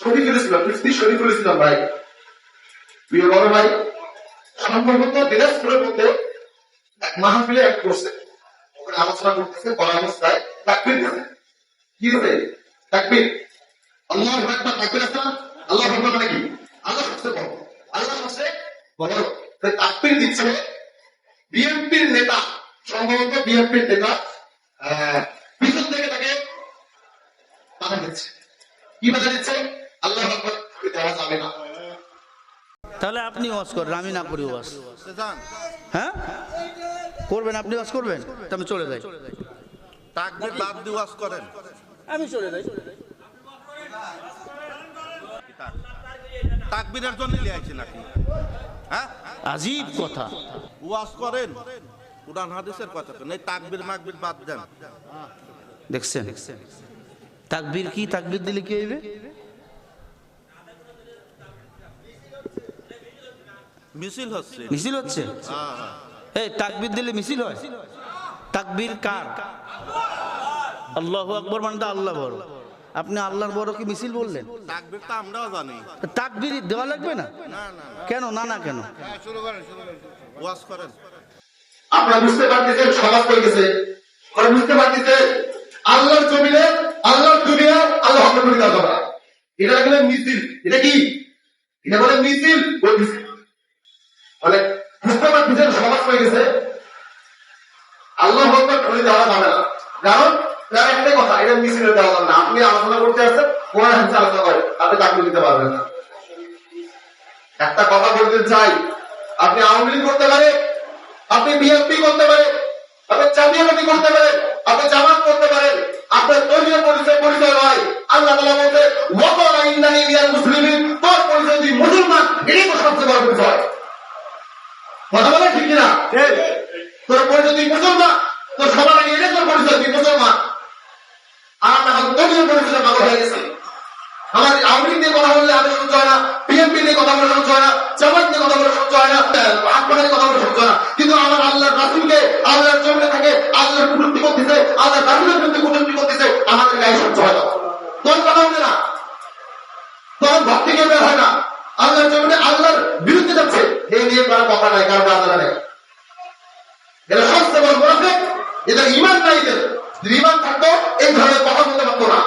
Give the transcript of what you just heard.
শরীফুল ইসলাম মুফতি শরীফুল ইসলাম ভাই। প্রিয় বড় ভাই, সম্ভবত দিনাজপুরের মধ্যে এক মাহফিলে এক করছে ওখানে আলোচনা করতেছে বলা অবস্থায় তাকবির দিছে কি দিছে তাকবির? আল্লাহ আকবার, তাকবির আছে আল্লাহ আকবার মানে কি? আল্লাহ হচ্ছে বড়। আল্লাহ হচ্ছে বড়। তাই তাকবির দিচ্ছে বিএনপির নেতা, সম্ভবত বিএনপির নেতা পিছন থেকে তাকে বাধা দিচ্ছে। কি বাধা দিচ্ছে? দেওয়া যাবে না তাহলে আপনি ওয়াজ করেন আমি না করি ওয়াজ। হ্যাঁ? করবেন আপনি ওয়াজ করবেন? আমি চলে যাই। তাকবির বাদ দিয়ে ওয়াজ করেন। আমি চলে যাই। তাকবিরের জন্য লিয়ে আইছি নাকি? হ্যাঁ? আজীব কথা। ওয়াজ করেন। কোরআন হাদিসের কথা কেন এই তাকবির মাকবির বাদ দেন। দেখছেন? তাকবীর কি? তাকবীর দিলে কি হইবে? মিছিল হচ্ছে। মিছিল হচ্ছে? হ্যাঁ, হ্যাঁ। এই তাকবীর দিলে মিছিল হয়? তাকবীর কার? আল্লাহু আকবর মানে তো আল্লাহ বড়। আপনি আল্লাহর বড় কি মিছিল বললেন? তাকবির তো আমরাও জানি। তাকবীর দেওয়া লাগবে না? না না না। কেন? না না কেন? ওয়াজ করেন। আপনারা বুঝতে পারতেছেন সমাজ হয়ে গেছে। ওরা বুঝতে পারতেছে আল্লাহর জমিনে আল্লাহর দুনিয়া আল্লাহ হক করে এটা বলে মিছিল। এটা কি? এটা বলে মিছিল ওই মিছিল। মানে বুঝতে পারতেছেন সমাজ হয়ে গেছে। আল্লাহ হক করে দেওয়া যাবে না। কারণ, তার একটাই কথা, এটা মিছিলে দেওয়া যাবে না। আপনি আলোচনা করতে আসছেন, কোরআন হাদিস আলোচনা করেন আপনি চাকরি দিতে পারবেন না। একটা কথা বলতে চাই, আপনি আওয়ামী লীগ করতে পারে আপনি বিএনপি করতে পারেন, আপনি জাতীয়বাদী করতে পারেন, আপনি জামাত করতে পারেন, আপনার দলীয় পরিচয় পরিচয় নয়। আল্লাহ তালা বলতে মত ইন্দানি মিয়াল মুসলিমিন তোর পরিচয় মুসলমান, এটাই তো সবচেয়ে বড় পরিচয় কথা বলে ঠিক না তোর পরিচয় তুই মুসলমান তোর সবার আগে এটাই তোর পরিচয় তুই মুসলমান আর না হয়তো পরিচয় পাগল হয়ে গেছে? আমাদের আওয়ামী লীগ নিয়ে কথা বললে আমাদের সহ্য হয় না। বিএনপি নিয়ে কথা বলে সহ্য হয় না। জামাত নিয়ে কথা বলে সহ্য হয় না। আপনাদের কথা বলে হয় না। কিন্তু আমার আল্লাহর রাসুলকে আল্লাহর জমিনে থাকে আল্লাহর কুটুক্তি করতেছে আল্লাহর রাসুলের বিরুদ্ধে কুটুক্তি করতেছে আমাদের গায়ে হয় না। তোর কথা বলে না। তোর ভক্তি কেউ হয় না? আল্লাহর জমিনে আল্লাহর বিরুদ্ধে যাচ্ছে এই নিয়ে কারও কথা নাই, কারও আলাদা নাই। এরা সস্তা বড় এদের ইমান নাই যদি ইমান থাকতো, এই ধরনের কথা বলতে পারতো না।